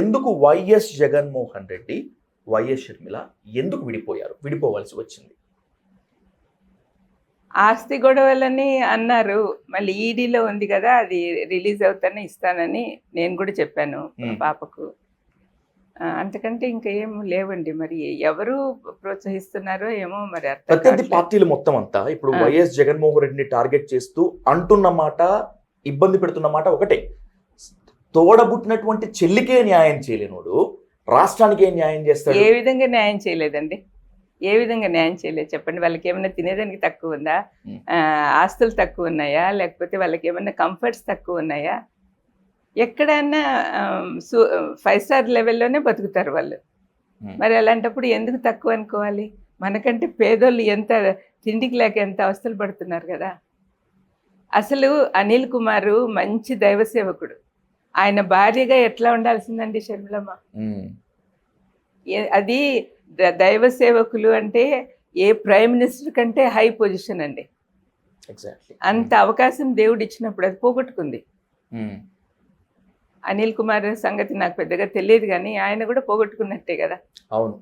ఎందుకు YS Jaganmohan Reddy YS Sharmila ఎందుకు విడిపోయారు విడిపోవాల్సి వచ్చింది ఆస్తి గొడవలని అన్నారు మళ్ళీ ఈడీలో ఉంది కదా అది రిలీజ్ అవుతానే ఇస్తానని నేను కూడా చెప్పాను. పాపకు అంతకంటే ఇంకా ఏం లేవండి మరి ఎవరు ప్రోత్సహిస్తున్నారో ఏమో మరి ప్రత్యర్థి. పార్టీలు మొత్తం అంతా ఇప్పుడు. వైఎస్ జగన్మోహన్ రెడ్డిని టార్గెట్ చేస్తూ అంటున్న మాట ఇబ్బంది పెడుతున్న మాట ఒకటే తోడబుట్టినటువంటి చెల్లికే న్యాయం చేయలేనోడు రాష్ట్రానికే న్యాయం చేస్తాడు. ఏ విధంగా న్యాయం చేయలేదండి? ఏ విధంగా న్యాయం చేయలేదు? చెప్పండి వాళ్ళకి ఏమైనా తినేదానికి తక్కువ ఉందా? ఆస్తులు తక్కువ ఉన్నాయా? లేకపోతే వాళ్ళకి ఏమైనా కంఫర్ట్స్ తక్కువ ఉన్నాయా? ఎక్కడైనా ఫైవ్ స్టార్ లెవెల్లోనే బతుకుతారు వాళ్ళు. మరి అలాంటప్పుడు ఎందుకు తక్కువ అనుకోవాలి? మనకంటే పేదోళ్ళు ఎంత తిండికి లేక ఎంత అవస్థలు పడుతున్నారు కదా? అసలు అనిల్ కుమారు మంచి దైవ సేవకుడు. ఆయన భార్యగా ఎట్లా ఉండాల్సిందండి షర్మిలమ్మ? అది దైవ సేవకులు అంటే ఏ ప్రైమ్ మినిస్టర్ కంటే హై పొజిషన్ అండి. అంత అవకాశం దేవుడు ఇచ్చినప్పుడు అది పోగొట్టుకుంది. అనిల్ కుమార్ సంగతి నాకు పెద్దగా తెలియదు కానీ ఆయన కూడా పోగొట్టుకున్నట్టే కదా. అవును.